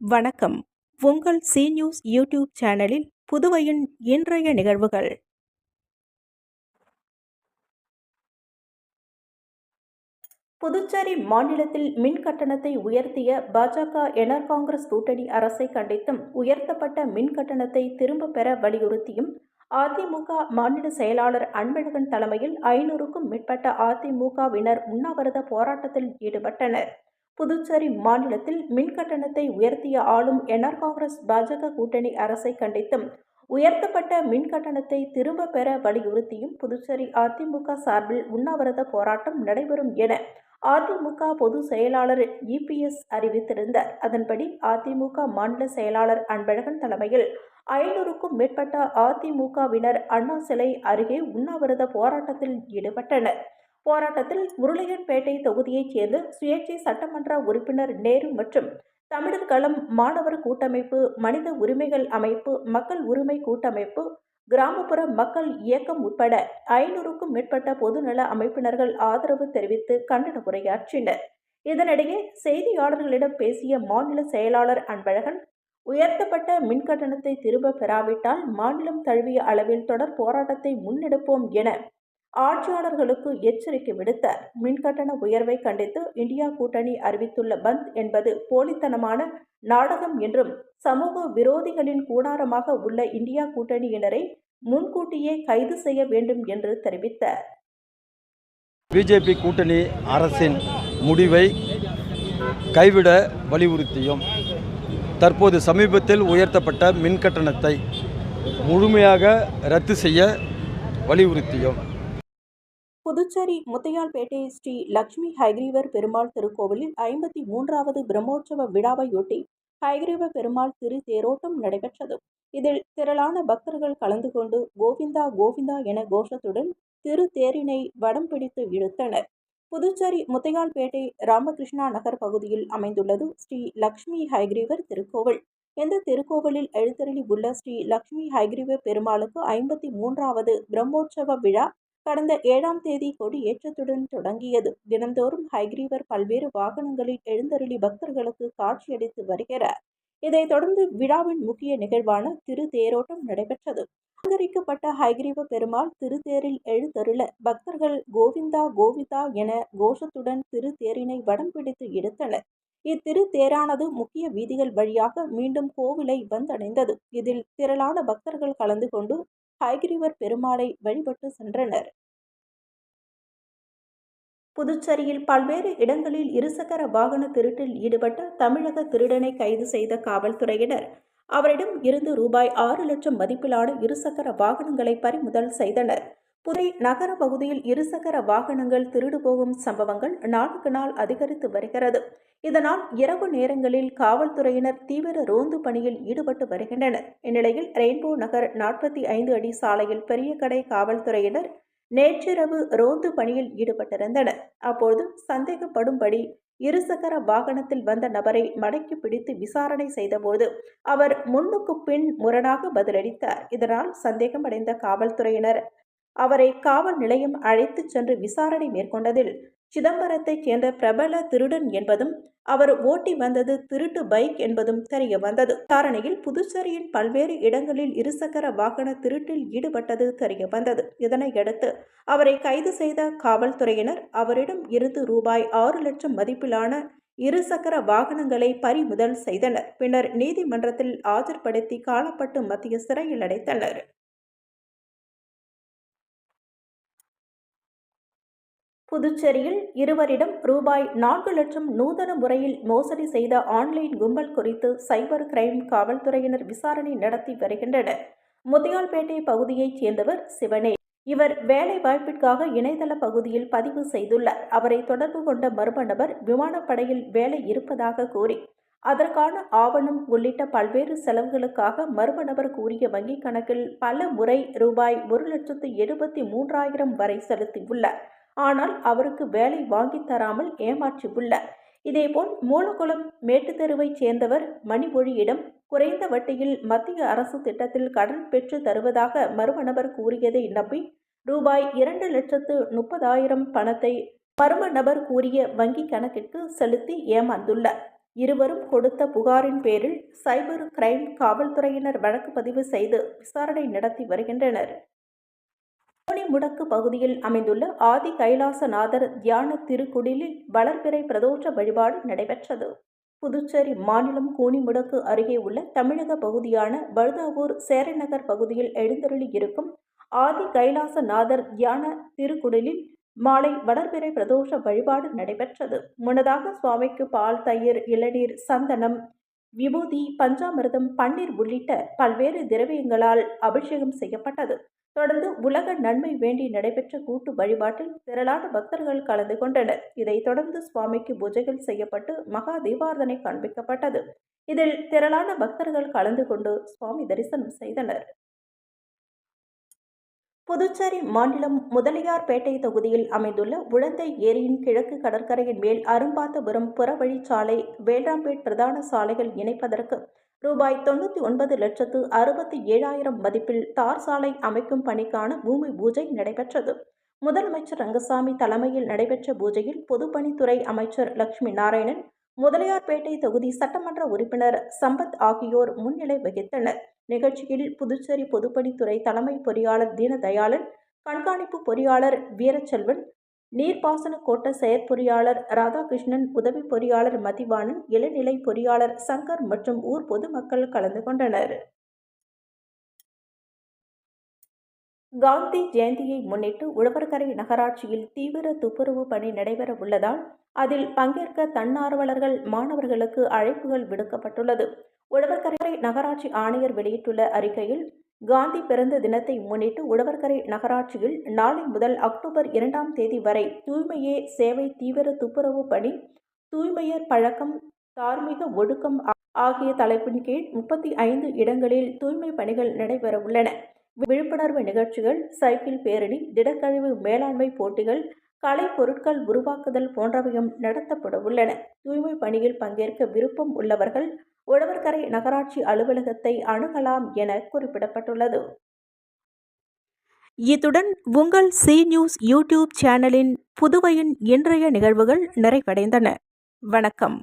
வணக்கம். உங்கள் C news YouTube சேனலில் புதுவையின் இன்றைய நிகழ்வுகள். புதுச்சேரி மாநிலத்தில் மின் கட்டணத்தை உயர்த்திய பாஜக என்ஆர் காங்கிரஸ் கூட்டணி அரசை கண்டித்தும் உயர்த்தப்பட்ட மின் கட்டணத்தை திரும்பப் பெற வலியுறுத்தியும் அதிமுக மாநில செயலாளர் அன்பழகன் தலைமையில் ஐநூறுக்கும் மேற்பட்ட அதிமுகவினர் உண்ணாவிரத போராட்டத்தில் ஈடுபட்டனர். புதுச்சேரி மாநிலத்தில் மின் கட்டணத்தை உயர்த்திய ஆளும் என்ஆர் காங்கிரஸ் பாஜக கூட்டணி அரசை கண்டித்தும் உயர்த்தப்பட்ட மின் கட்டணத்தை திரும்ப பெற வலியுறுத்தியும் புதுச்சேரி அதிமுக சார்பில் உண்ணாவிரத போராட்டம் நடைபெறும் என அதிமுக பொதுச் செயலாளர் இபிஎஸ் அறிவித்திருந்தார். அதன்படி அதிமுக மாநில செயலாளர் அன்பழகன் தலைமையில் ஐநூறுக்கும் மேற்பட்ட அதிமுகவினர் அண்ணா சிலை அருகே உண்ணாவிரத போராட்டத்தில் ஈடுபட்டனர். போராட்டத்தில் உருளையன்பேட்டை தொகுதியைச் சேர்ந்த சுயேட்சை சட்டமன்ற உறுப்பினர் நேரு மற்றும் தமிழர் களம் மாணவர் கூட்டமைப்பு மனித உரிமைகள் அமைப்பு மக்கள் உரிமை கூட்டமைப்பு கிராமப்புற மக்கள் இயக்கம் உட்பட ஐநூறுக்கும் மேற்பட்ட பொதுநல அமைப்பினர்கள் ஆதரவு தெரிவித்து கண்டன உரையாற்றினர். இதனிடையே செய்தியாளர்களிடம் பேசிய மாநில செயலாளர் அன்பழகன் உயர்த்தப்பட்ட மின் கட்டணத்தை திரும்ப பெறாவிட்டால் மாநிலம் தழுவிய அளவில் தொடர் போராட்டத்தை முன்னெடுப்போம் என ஆட்சியாளர்களுக்கு எச்சரிக்கை விடுத்தார் மின்கட்டண உயர்வை கண்டித்து இந்தியா கூட்டணி அறிவித்துள்ள பந்த் என்பது போலித்தனமான நாடகம் என்றும் சமூக விரோதிகளின் கூடாரமாக உள்ள இந்தியா கூட்டணியினரை முன்கூட்டியே கைது செய்ய வேண்டும் என்று தெரிவித்தார் பிஜேபி கூட்டணி அரசின் முடிவை கைவிட வலியுறுத்தியும் தற்போது சமீபத்தில் உயர்த்தப்பட்ட மின் கட்டணத்தை முழுமையாக ரத்து செய்ய வலியுறுத்தியும். புதுச்சேரி முத்தையால்பேட்டை ஸ்ரீ லட்சுமி ஹைகிரீவர் பெருமாள் திருக்கோவிலில் ஐம்பத்தி மூன்றாவது பிரம்மோற்சவ விழாவையொட்டி ஹைகிரீவ பெருமாள் திரு தேரோட்டம் நடைபெற்றது. இதில் திரளான பக்தர்கள் கலந்து கொண்டு கோவிந்தா கோவிந்தா என கோஷத்துடன் திரு தேரினை வடம் பிடித்து இழுத்தனர். புதுச்சேரி முத்தையால்பேட்டை ராமகிருஷ்ணா நகர் பகுதியில் அமைந்துள்ளது ஸ்ரீ லக்ஷ்மி ஹைகிரீவர் திருக்கோவில். இந்த திருக்கோவிலில் எழுத்தருளி உள்ள ஸ்ரீ லக்ஷ்மி ஹைகிரீவ பெருமாளுக்கு ஐம்பத்தி மூன்றாவது பிரம்மோற்சவ விழா கடந்த ஏழாம் தேதி கொடி ஏற்றத்துடன் தொடங்கியது. தினந்தோறும் ஹைகிரீவர் பல்வேறு வாகனங்களில் எழுந்தருளி பக்தர்களுக்கு காட்சியளித்து வருகிறார். இதைத் தொடர்ந்து விழாவின் முக்கிய நிகழ்வான திரு தேரோட்டம் நடைபெற்றது. அலங்கரிக்கப்பட்ட ஹைகிரீவ பெருமாள் திருத்தேரில் எழுந்தருள பக்தர்கள் கோவிந்தா கோவிந்தா என கோஷத்துடன் திருத்தேரினை வடம் பிடித்து எடுத்தனர் இத்திரு தேரானது முக்கிய வீதிகள் வழியாக மீண்டும் கோவிலை வந்தடைந்தது. இதில் திரளான பக்தர்கள் கலந்து கொண்டு ஹைகிரிவர் பெருமாளை வழிபட்டு சென்றனர். புதுச்சேரியில் பல்வேறு இடங்களில் இருசக்கர வாகன திருட்டில் ஈடுபட்ட தமிழக திருடனை கைது செய்த காவல்துறையினர் அவரிடம் இருந்து ரூபாய் ஆறு லட்சம் மதிப்பிலான இருசக்கர வாகனங்களை பறிமுதல் செய்தனர். புதை நகர பகுதியில் இருசக்கர வாகனங்கள் திருடு போகும் சம்பவங்கள் நாளுக்கு நாள் அதிகரித்து வருகிறது. இதனால் இரவு நேரங்களில் காவல்துறையினர் தீவிர ரோந்து பணியில் ஈடுபட்டு வருகின்றனர். இந்நிலையில் ரெயின்போ நகர் நாற்பத்தி ஐந்து அடி சாலையில் பெரிய கடை காவல்துறையினர் நேற்றிரவு ரோந்து பணியில் ஈடுபட்டிருந்தனர். அப்போது சந்தேகப்படும்படி இருசக்கர வாகனத்தில் வந்த நபரை மடக்கி பிடித்து விசாரணை செய்தபோது அவர் முன்னுக்கு பின் முரணாக பதிலளித்தார். இதனால் சந்தேகமடைந்த காவல்துறையினர் அவரை காவல் நிலையம் அழைத்துச் சென்று விசாரணை மேற்கொண்டதில் சிதம்பரத்தைச் சேர்ந்த பிரபல திருடன் என்பதும் அவர் ஓட்டி வந்தது திருட்டு பைக் என்பதும் தெரிய வந்தது. விசாரணையில் புதுச்சேரியின் பல்வேறு இடங்களில் இருசக்கர வாகன திருட்டில் ஈடுபட்டது தெரிய வந்தது. இதனையடுத்து அவரை கைது செய்த காவல்துறையினர் அவரிடம் இருந்து ரூபாய் ஆறு லட்சம் மதிப்பிலான இருசக்கர வாகனங்களை பறிமுதல் செய்தனர். பின்னர் நீதிமன்றத்தில் ஆஜர்படுத்தி காலப்பட்டு மத்திய சிறையில் அடைத்தனர். புதுச்சேரியில் இருவரிடம் ரூபாய் நான்கு லட்சம் நூதன முறையில் மோசடி செய்த ஆன்லைன் கும்பல் குறித்து சைபர் கிரைம் காவல்துறையினர் விசாரணை நடத்தி வருகின்றனர். முத்தியால்பேட்டை பகுதியைச் சேர்ந்தவர் சிவனே. இவர் வேலை வாய்ப்பிற்காக இணையதள பகுதியில் பதிவு செய்துள்ளார். அவரை தொடர்பு கொண்ட மர்ம நபர் விமானப்படையில் வேலை இருப்பதாக கூறி அதற்கான ஆவணம் உள்ளிட்ட பல்வேறு செலவுகளுக்காக மர்ம நபர் கூறிய வங்கிக் கணக்கில் பல முறை ரூபாய் ஒரு லட்சத்து எழுபத்தி மூன்றாயிரம் வரை செலுத்தியுள்ளார். ஆனால் அவருக்கு வேலை வாங்கி தராமல் ஏமாற்றியுள்ளார் இதேபோல் மூலகுளம் மேட்டுத்தெருவைச் சேர்ந்தவர் மணிமொழியிடம் குறைந்த வட்டியில் மத்திய அரசு திட்டத்தில் கடன் பெற்று தருவதாக மர்ம நபர் கூறியதை நம்பி ரூபாய் இரண்டு லட்சத்து முப்பதாயிரம் பணத்தை மர்ம நபர் கூறிய வங்கி கணக்கிற்கு செலுத்தி ஏமாந்துள்ளார். இருவரும் கொடுத்த புகாரின் பேரில் சைபர் கிரைம் காவல்துறையினர் வழக்கு பதிவு செய்து விசாரணை நடத்தி வருகின்றனர். முடக்கு பகுதியில் அமைந்துள்ள ஆதி கைலாசநாதர் தியான திருக்குடிலில் வளர்பிறை பிரதோஷ வழிபாடு நடைபெற்றது. புதுச்சேரி மாநிலம் கூனிமுடக்கு அருகே உள்ள தமிழக பகுதியான வழுதாவூர் சேரநகர் பகுதியில் எழுந்தருளி இருக்கும் ஆதி கைலாசநாதர் தியான திருக்குடிலில் மாலை வளர்பிறை பிரதோஷ வழிபாடு நடைபெற்றது. முன்னதாக சுவாமிக்கு பால் தயிர் இளநீர் சந்தனம் விபூதி பஞ்சாமிர்தம் பன்னீர் உள்ளிட்ட பல்வேறு திரவியங்களால் அபிஷேகம் செய்யப்பட்டது. தொடர்ந்து உலக நன்மை வேண்டி நடைபெற்ற கூட்டு வழிபாட்டில் திரளான பக்தர்கள் கலந்து கொண்டனர். இதைத் தொடர்ந்து சுவாமிக்கு பூஜைகள் செய்யப்பட்டு மகா தீபாரதனை காண்பிக்கப்பட்டது. இதில் திரளான பக்தர்கள் கலந்து கொண்டு சுவாமி தரிசனம் செய்தனர். புதுச்சேரி மாநிலம் முதலியார்பேட்டை தொகுதியில் அமைந்துள்ள உழந்தை ஏரியின் கிழக்கு கடற்கரையின் மேல் அரும்பாத்தபுரம் புறவழிச்சாலை வேளாம்பேட் பிரதான சாலைகள் இணைப்பதற்கு ரூபாய் தொண்ணூற்றி ஒன்பது லட்சத்து அறுபத்தி ஏழாயிரம் மதிப்பில் தார் சாலை அமைக்கும் பணிக்கான பூமி பூஜை நடைபெற்றது. முதலமைச்சர் ரங்கசாமி தலைமையில் நடைபெற்ற பூஜையில் பொதுப்பணித்துறை அமைச்சர் லட்சுமி நாராயணன் முதலியார்பேட்டை தொகுதி சட்டமன்ற உறுப்பினர் சம்பத் ஆகியோர் முன்னிலை வகித்தனர். நிகழ்ச்சியில் புதுச்சேரி பொதுப்பணித்துறை தலைமை பொறியாளர் தீனதயாளன் கண்காணிப்பு பொறியாளர் வீரச்செல்வன் நீர்ப்பாசன கோட்ட செயற்பொறியாளர் ராதாகிருஷ்ணன் உதவி பொறியாளர் மதிவாணன் இளநிலை பொறியாளர் சங்கர் மற்றும் ஊர் பொதுமக்கள் கலந்து கொண்டனர். காந்தி ஜெயந்தியை முன்னிட்டு உழவர்கரை நகராட்சியில் தீவிர துப்புரவு பணி நடைபெற உள்ளதால் அதில் பங்கேற்க தன்னார்வலர்கள் மாணவர்களுக்கு அழைப்புகள் விடுக்கப்பட்டுள்ளது. உழவர்கரை நகராட்சி ஆணையர் வெளியிட்டுள்ள அறிக்கையில் காந்தி பிறந்த தினத்தை முன்னிட்டு உழவர்கரை நகராட்சியில் நாளை முதல் அக்டோபர் இரண்டாம் தேதி வரை தூய்மையே சேவை தீவிர துப்புரவு பணி தூய்மையர் பழக்கம் தார்மீக ஒழுக்கம் ஆகிய தலைப்பின் கீழ் முப்பத்தி ஐந்து இடங்களில் தூய்மை பணிகள் நடைபெற உள்ளன. விழிப்புணர்வு நிகழ்ச்சிகள் சைக்கிள் பேரணி திடக்கழிவு மேலாண்மை போட்டிகள் கலை பொருட்கள் உருவாக்குதல் போன்றவையும் நடத்தப்பட உள்ளன. தூய்மை பணியில் பங்கேற்க விருப்பம் உள்ளவர்கள் உழவர்கரை நகராட்சி அலுவலகத்தை அணுகலாம் என குறிப்பிடப்பட்டுள்ளது. இத்துடன் உங்கள் சி நியூஸ் யூடியூப் சேனலின் புதுவையின் இன்றைய நிகழ்வுகள் நிறைவடைந்தன. வணக்கம்.